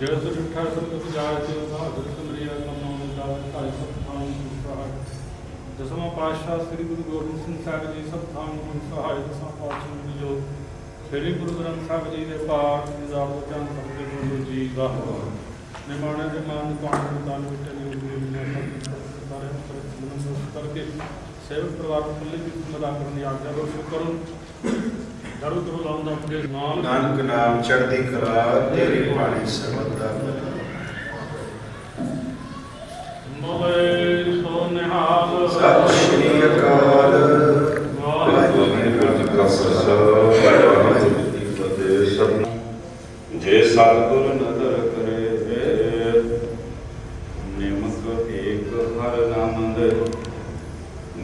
ਜਿਹੜਾ ਸੁਠਾ ਸਭ ਕੁਝ ਜਾਇ ਤੇ ਬਹਾਦਰ ਕਮਰਿਆ ਕਮਾਉਣ ਦਾ ਢਾਈ ਸਭ ਥਾਂ ਸਹਾਇ ਦਸਵਾਂ ਪਾਤਸ਼ਾਹ ਸ੍ਰੀ ਗੁਰੂ ਗੋਬਿੰਦ ਸਿੰਘ ਸਾਹਿਬ ਜੀ, ਸਭ ਥਾਂ ਨੂੰ ਸਹਾਇ ਦਸਾਂ ਪਾਤਸ਼ਾਹ ਜੀ ਜੋ ਸ੍ਰੀ ਗੁਰੂ ਗ੍ਰੰਥ ਸਾਹਿਬ ਜੀ ਦੇ ਪਾਠ ਨਿਜ਼ਾਮ ਜਨ ਸਤਿ ਗੁਰੂ ਜੀ ਵਾਹਿਗੁਰੂ ਨਿਮਾਣੇ ਦੇ ਮਾਨ ਕਾਣ ਨੂੰ ਦਾਨ ਵਿੱਚ ਨਹੀਂ ਹੋਈ ਮੈਂ ਸਾਰੇ ਕਰਕੇ ਸੇਵਕ ਪਰਿਵਾਰ ਨੂੰ ਖੁੱਲੇ ਦੀ ਮਦਦ ਕਰਨ ਦੀ ਆਗਿਆ ਬਖਸ਼ੋ ਕਰੋ। ਦਰੂ ਦਰੂ ਲਾਉਂਦਾ ਆਪਣੇ ਨਾਮ ਨਾਨਕ ਨਾਮ ਚੜ੍ਹਦੀ ਕਲਾ ਤੇਰੀ ਬਾਣੀ ਸਰਬਤ ਦਾ ਮੋਲੇ ਸੋ ਨਿਹਾਲ ਸਤਿ ਸ਼੍ਰੀ ਅਕਾਲ ਵਾਹਿਗੁਰੂ ਜੀ ਕਾ ਖਾਲਸਾ ਵਾਹਿਗੁਰੂ ਜੀ ਕੀ ਫਤਿਹ। ਸਤਿ ਜੇ ਸਤਿਗੁਰ ਨਦਰ ਕਰੇ ਨਿਮਕ ਏਕ ਹਰ ਨਾਮ ਦੇ।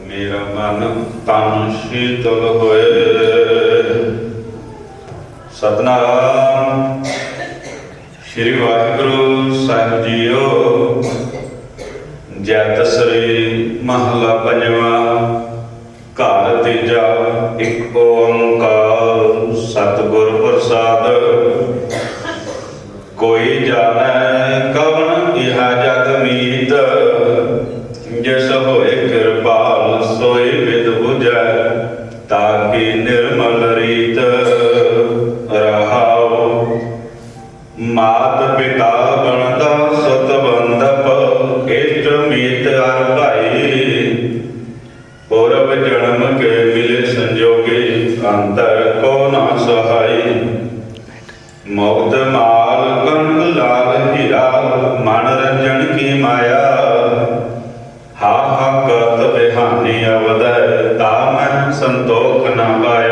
ਮੇਰਾ ਮਨ ਤਨ ਸ਼ੀਤਲ ਸਤਨਾਮ ਸ੍ਰੀ ਵਾਹਿਗੁਰੂ ਸਾਹਿਬ ਜੀਓ ਜੈ ਤਸਰੀ ਮਹਲਾ ਪੰਜਵਾ, ਘਰ ਤੀਜਾ, ਇੱਕ ਓੰਕਾਰ ਸਤਿਗੁਰ ਪ੍ਰਸਾਦ। ਕੋਈ ਜਾਣੈ ਕਵਣ, ਇਹ ਜਗ ਮੀਤ, ਜਿਸ ਹੋਏ ਕਿਰਪਾਲ ਸੋਏ ਸੰਤੋਖ ਨਾ ਪਾਇਆ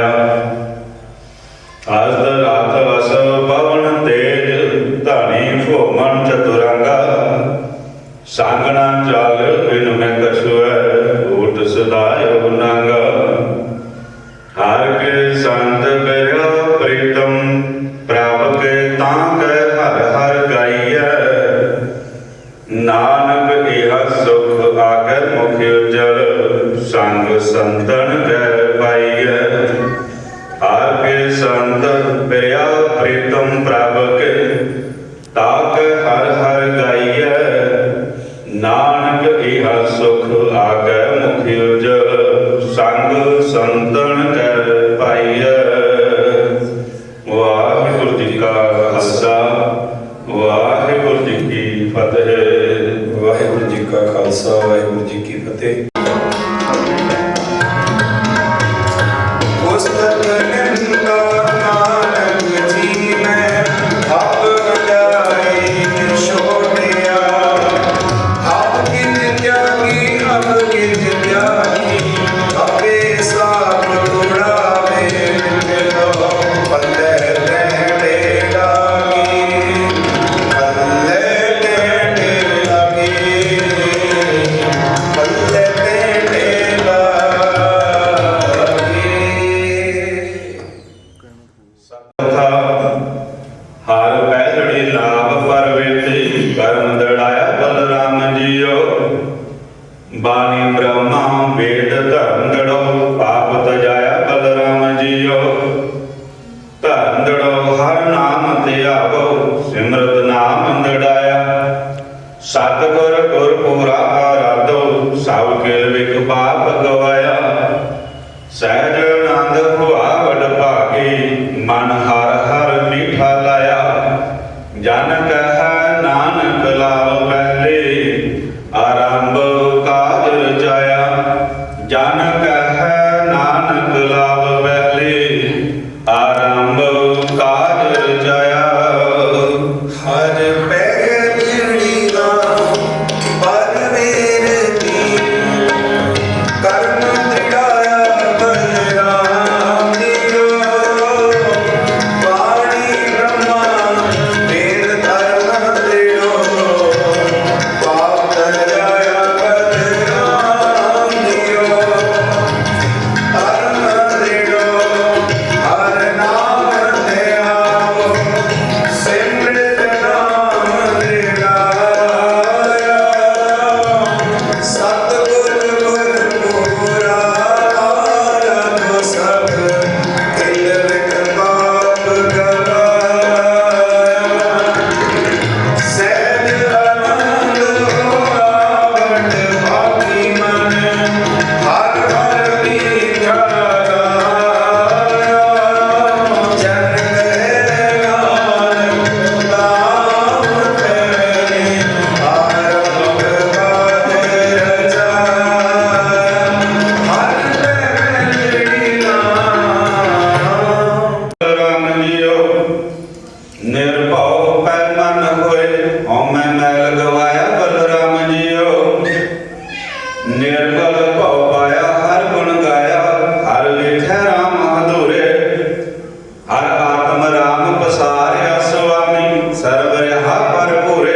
ਦਰਿਆ ਪਰ ਪੂਰੇ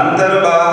ਅੰਦਰ ਬਾ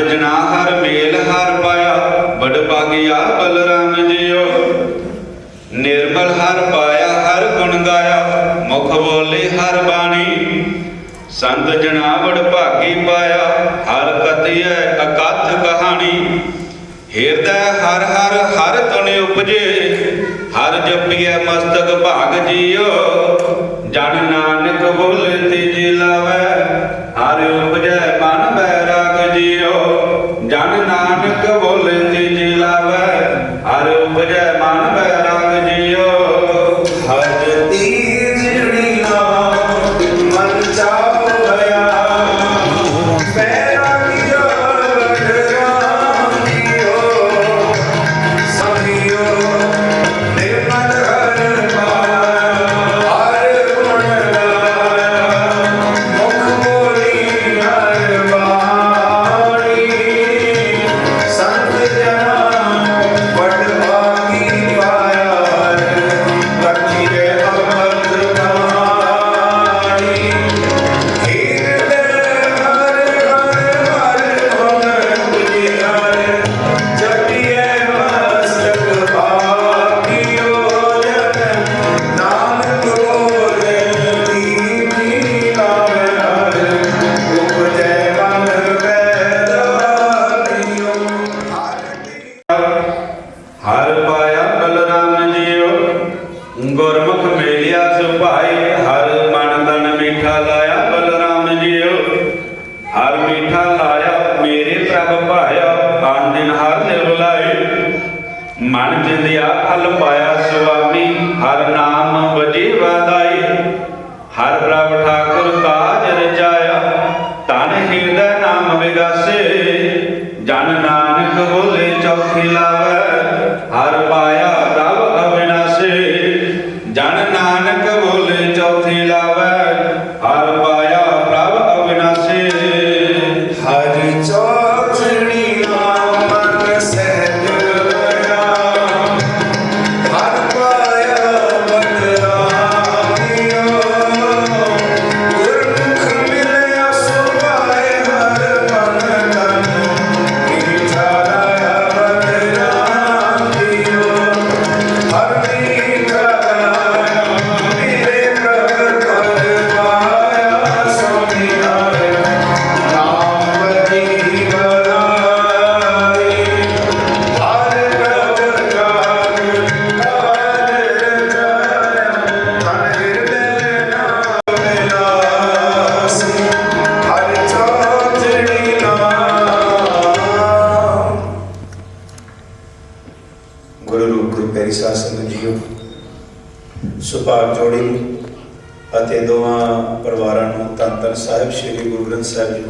ਜਨਾ ਹਰ ਮੇਲ ਹਰ ਪਾਇਆ ਬੜ ਭਾਗਿਆ ਬਲਰਾਮ ਜੀਓ ਨਿਰਮਲ ਹਰ ਪਾਇਆ, ਹਰ ਗੁਣ ਗਾਇਆ, ਮੁਖ ਬੋਲੇ ਹਰ ਬਾਣੀ। ਸੰਤ ਜਨਾ ਬੜ ਭਾਗੀ ਪਾਇਆ, ਹਰ ਕਤਿਐ ਅਕਥ ਕਹਾਣੀ। ਹਿਰਦੈ ਹਰ ਹਰ ਹਰ ਤੁਨੇ ਉਪਜੇ, ਹਰ ਜਪੀਐ ਮਸਤਕ ਭਾਗ ਜੀਓ। ਜਨ ਨਾਨਕ ਬੋਲੇ ਤੀਜੀ ਲਾਵੈ, ਹਰ ਉਪਜੈ ਮਨ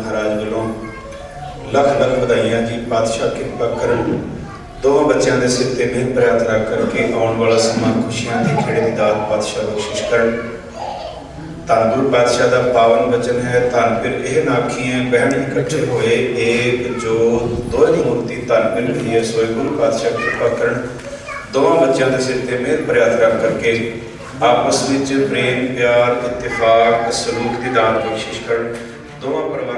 ਮਹਾਰਾਜ ਵੱਲੋਂ ਲੱਖ ਲੱਖ ਵਧਾਈਆਂ ਜੀ, ਪਾਤਸ਼ਾਹ ਕਿਰਪਾ ਕਰਨ। ਦੋਵਾਂ ਬੱਚਿਆਂ ਦੇ ਸਿਰ ਤੇ ਮਿਹਰ ਭਰਿਆ ਕਰਕੇ ਆਉਣ ਵਾਲਾ ਸਮਾਂ ਖੁਸ਼ੀਆਂ ਦੀ ਖੇੜੇ ਦੀ ਦਾਤ ਪਾਤਸ਼ਾਹ ਬਖਸ਼ਿਸ਼ ਕਰਨ। ਧੰਨ ਗੁਰੂ ਪਾਤਸ਼ਾਹ ਦਾ ਪਾਵਨ ਬਚਨ ਹੈ, ਧੰਨ ਫਿਰ ਇਹ ਨਾਖੀਆਂ ਬਹਿਣ ਇਕੱਠੇ ਹੋਏ ਏਕ ਜੋ ਦੋਇ ਮੂਰਤੀ ਧੰਨ ਮਿਲ ਰਹੀ ਸੋਏ ਗੁਰੂ ਪਾਤਸ਼ਾਹ ਕਿਰਪਾ ਕਰਨ। ਦੋਵਾਂ ਬੱਚਿਆਂ ਦੇ ਸਿਰ ਤੇ ਮਿਹਰ ਭਰਿਆ ਕਰਕੇ ਆਪਸ ਵਿੱਚ ਪ੍ਰੇਮ, ਪਿਆਰ, ਇਤਫਾਕ, ਸਲੂਕ ਦੀ ਦਾਤ ਬਖਸ਼ਿਸ਼ ਕਰਨ। ਦੋਵਾਂ ਪਰਿਵਾਰ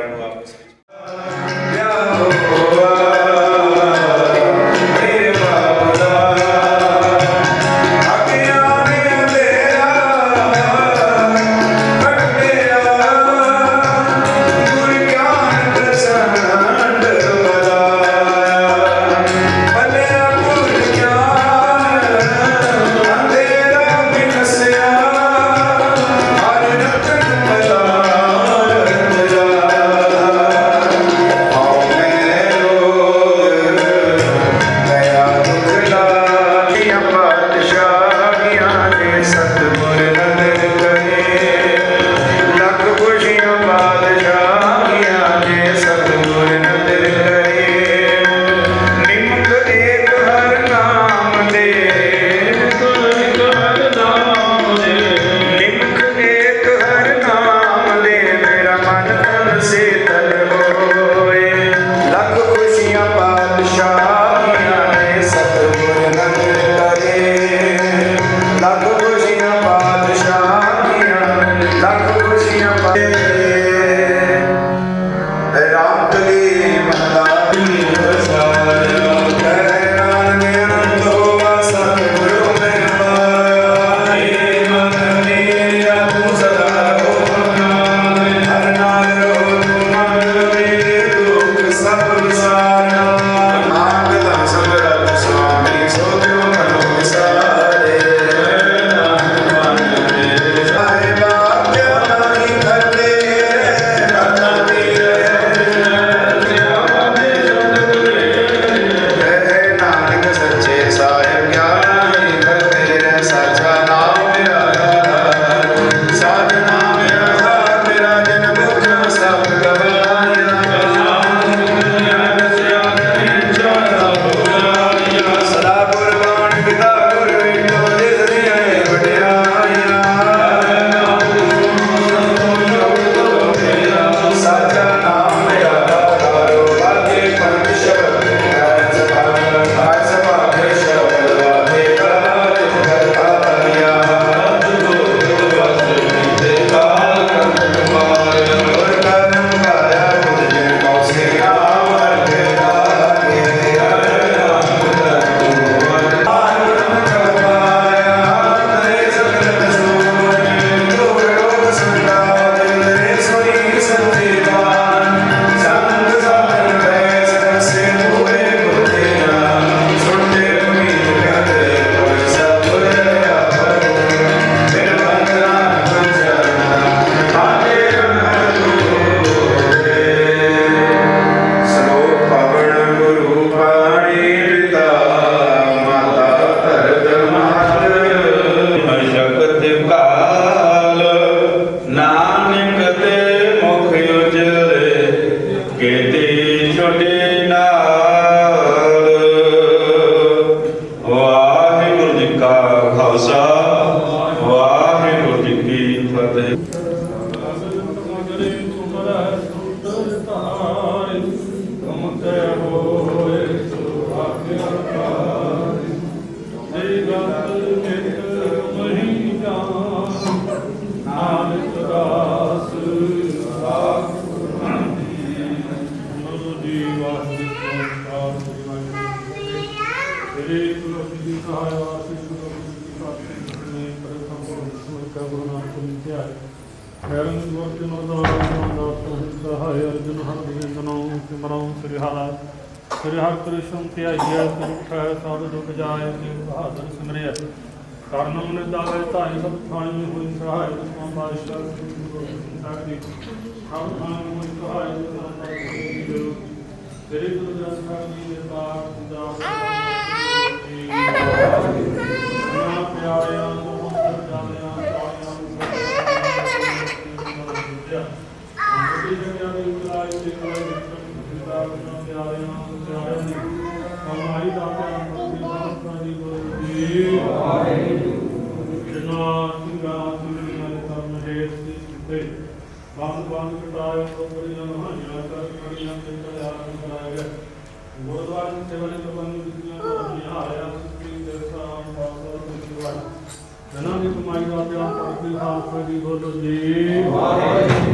ਕਾ ਖਾਲਸਾ ਸਹਾਇ ਅਰਜਨ ਹਰ ਬਿੰਦਨੋ ਸਿਮਰਉ ਸ੍ਰੀ ਹਰਿ ਸ੍ਰੀ ਹਰਿ ਕ੍ਰਿਸ਼ਨ ਧਿਆਈਐ ਸੁਖੈ ਸਭ ਦੁਖ ਜਾਏ ਜੀ ਬਹਾਦਰ ਸਿਮਰਿਐ। ਕਰਨਮ ਨਿਦਾਵੇ ਧਾਈ ਸਭ ਥਾਣੀ ਹੋਈ ਸਹਾਇ ਦਸਵਾਂ ਪਾਤਸ਼ਾਹ ਸ੍ਰੀ ਗੁਰੂ ਗੋਬਿੰਦ ਸਾਹਿਬ ਜੀ। ਸਭ ਥਾਣੀ ਹੋਈ ਸਹਾਇ ਦਸਵਾਂ ਪਾਤਸ਼ਾਹ ਸ੍ਰੀ ਗੁਰੂ ਗ੍ਰੰਥ ਸਾਹਿਬ ਜੀ ਦੇ ਪਾਠ ਦਾ ਪਿਆਰਿਆਂ ਜਨਾਂ ਦੀ ਕਮਾਈ ਦਾ ਪਿਆਰ ਕਰਕੇ ਖਾਲਸਾ ਦੀ ਬੋਲੋ ਜੀ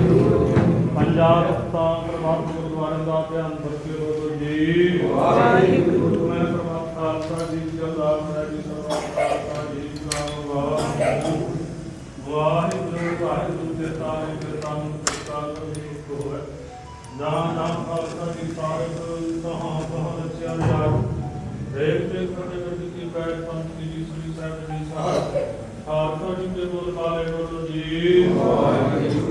ਪੰਜਾਬ ਤਾਂ ਪ੍ਰਭਾਤ ਗੁਰਦੁਆਰੇ ਦਾ ਧਿਆਨ ਕਰਕੇ ਬੋਲੋ ਜੀ। ਵਾਹਿਗੁਰੂ। ਮੈਂ ਪ੍ਰਭਾਤ ਖਾਲਸਾ ਜੀ ਜਲਦਾ ਜੀ ਸਰਬੱਤ ਖਾਲਸਾ ਜੀ ਨਾਮ ਵਾਹਿਗੁਰੂ ਵਾਹਿਗੁਰੂ ਵਾਹਿਗੁਰੂ ਦੇ ਤਾਰੇ ਦੇ ਤਾਨ ਕਰਤਾ ਕਰੀ ਕੋ ਹੈ ਨਾਮ ਨਾਮ ਖਾਲਸਾ ਜੀ ਸਾਰੇ ਸਹਾਂ ਸਹਾਂ ਰਚਿਆ ਜਾਏ ਦੇਖ ਦੇਖ ਕਰਦੇ ਗੱਡੀ ਕੀ ਬੈਠ ਪੰਥ ਜੀ ਸ੍ਰੀ ਸਾਹਿਬ ਜੀ ਸਾਹਿਬ ਖਾਲਸਾ ਜੀ ਦੇ ਬੋਲ ਬਾਲੇ ਬੋਲੋ ਜੀ। ਵਾਹਿਗੁਰੂ।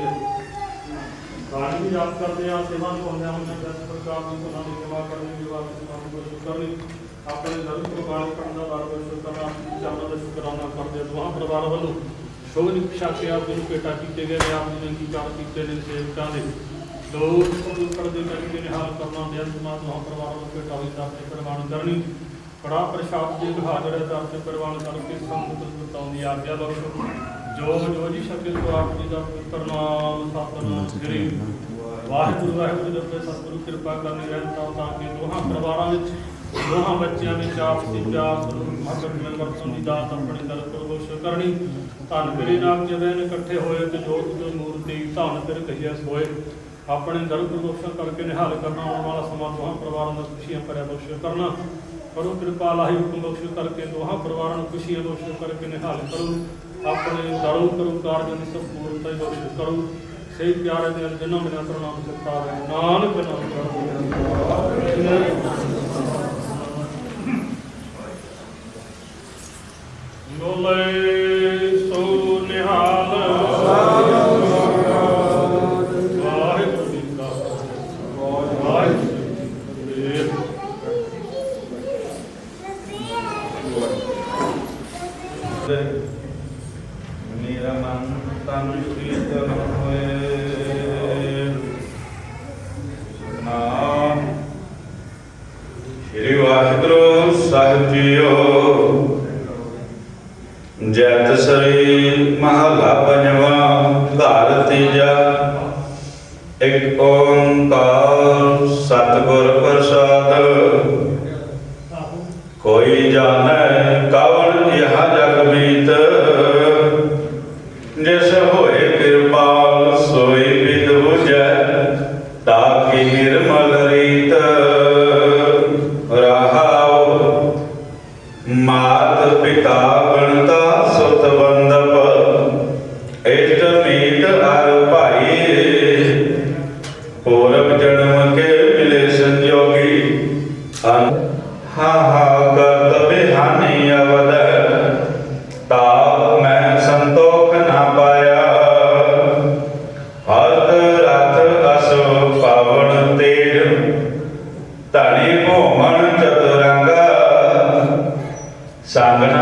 ਹੈ ਗਾੜੀ ਵੀ ਯਾਦ ਕਰਦੇ ਆ ਸੇਵਾ ਨਿਭਾਉਂਦੇ ਹਾਂ ਉਹਨਾਂ ਦਸ ਪ੍ਰਕਾਰ ਦੀ ਉਹਨਾਂ ਦੀ ਸੇਵਾ ਕਰਨੀ ਦੀ ਵਾਰ ਸੇਵਾ ਨੂੰ ਸ਼ੁਕਰ ਕਰਨੀ। ਆਪਣੇ ਧਰਮ ਪ੍ਰਭਾਵ ਕਰਨ ਦਾ ਬਾਰ ਬਾਰ ਸ਼ੁਕਰ ਕਰਨਾ ਜਾਨਾਂ ਦਾ ਸ਼ੁਕਰਾਨਾ ਕਰਦੇ ਦੁਆ ਪਰਿਵਾਰ ਵੱਲੋਂ ਸ਼ੋਭ ਨਿਕਸ਼ਾ ਕੇ ਆਪ ਜੀ ਨੂੰ ਭੇਟਾ ਕੀਤੇ ਗਏ ਨੇ। ਆਪ ਜੀ ਨੇ ਅੰਗੀਕਾਰ ਕੀਤੇ ਨੇ ਸੇਵਕਾਂ ਦੇ। ਲੋਕ ਕਬੂਲ ਕਰਦੇ ਕਰਕੇ ਨਿਹਾਲ ਕਰਨਾ ਦੇ ਅੰਤਮਾ ਦੁਆ ਪਰਿਵਾਰ ਨੂੰ ਭੇਟਾ ਹੋਈ ਤਾਂ ਆਪਣੇ ਪ੍ਰਵਾਨ ਕਰਨੀ। ਬੜਾ ਪ੍ਰਸ਼ਾਦ ਜੀ ਹਾਜ਼ਰ ਹੈ ਤਾਂ ਆਪਣੇ ਪ੍ਰਵਾਨ ਕਰਕੇ ਸੰਗਤ ਬਤਾਉਣ ਦੀ ਆਗਿਆ ਬਖਸ਼ੋ ਜੋ ਜੋ ਜੀ ਸ਼ਬਦ ਤੋਂ ਆਪ ਜੀ ਦਾ ਪਵਿੱਤਰ ਨਾਮ ਸਤਨਾਮ ਸ੍ਰੀ ਵਾਹਿਗੁਰੂ ਵਾਹਿਗੁਰੂ ਜੀ ਦੇ ਸਤਿਗੁਰੂ ਕਿਰਪਾ ਕਰਨੀ ਰਹਿੰਦਾ ਤਾਂ ਕਿ ਦੋਹਾਂ ਪਰਿਵਾਰਾਂ ਵਿੱਚ ਦੋਹਾਂ ਬੱਚਿਆਂ ਵਿੱਚ ਆਪਸੀ ਪਿਆਰ ਸਰੂਪ ਮਿਲ ਵਰਤਨ ਦੀ ਦਾਤ ਆਪਣੇ ਦਰ ਪ੍ਰਗੋਸ਼ ਕਰਨੀ। ਧੰਨ ਕਰੀ ਨਾਮ ਜਿਵੇਂ ਇਕੱਠੇ ਹੋਏ ਤੇ ਜੋਤ ਜੋ ਮੂਰਤੀ ਧੰਨ ਫਿਰ ਕਹੀਆ ਸੋਏ ਆਪਣੇ ਦਰ ਪ੍ਰਗੋਸ਼ਾਂ ਕਰਕੇ ਨਿਹਾਲ ਕਰਨਾ, ਆਉਣ ਵਾਲਾ ਸਮਾਂ ਦੋਹਾਂ ਪਰਿਵਾਰਾਂ ਦਾ ਖੁਸ਼ੀਆਂ ਭਰਿਆ ਬਖਸ਼ ਕਰਨਾ। ਕਰੋ ਕਿਰਪਾ, ਲਾਹੀ ਹੁਕਮ ਬਖਸ਼ ਕਰਕੇ ਦੋਹਾਂ ਪਰਿਵਾਰਾਂ ਨੂੰ ਖੁਸ਼ੀਆਂ ਬਖਸ਼ ਕਰਕੇ ਨਿਹਾਲ ਕਰੋ। ਆਪਣੇ ਦਰੋਂ ਕਰੋ ਕਾਰਜ ਦੀ ਸੰਪੂਰਨਤਾ ਬਖਸ਼ ਕਰੋ। ਸਹੀ ਪਿਆਰੇ ਦੇ ਜਿਨ੍ਹਾਂ ਬਿਨਾਂ ਨਾਮ ਸਤਾ ਨਾਨਕ ਨਾਮ ਕਰੋ। ਬੋਲੇ ਸੋ ਨਿਹਾਲ। ਵਾਹਿਗੁਰੂ ਤੇਜ ਧਾਣੀ ਭੋਮਣ ਚਤੁਰੰਗਾ। ਸੰਗਣਾ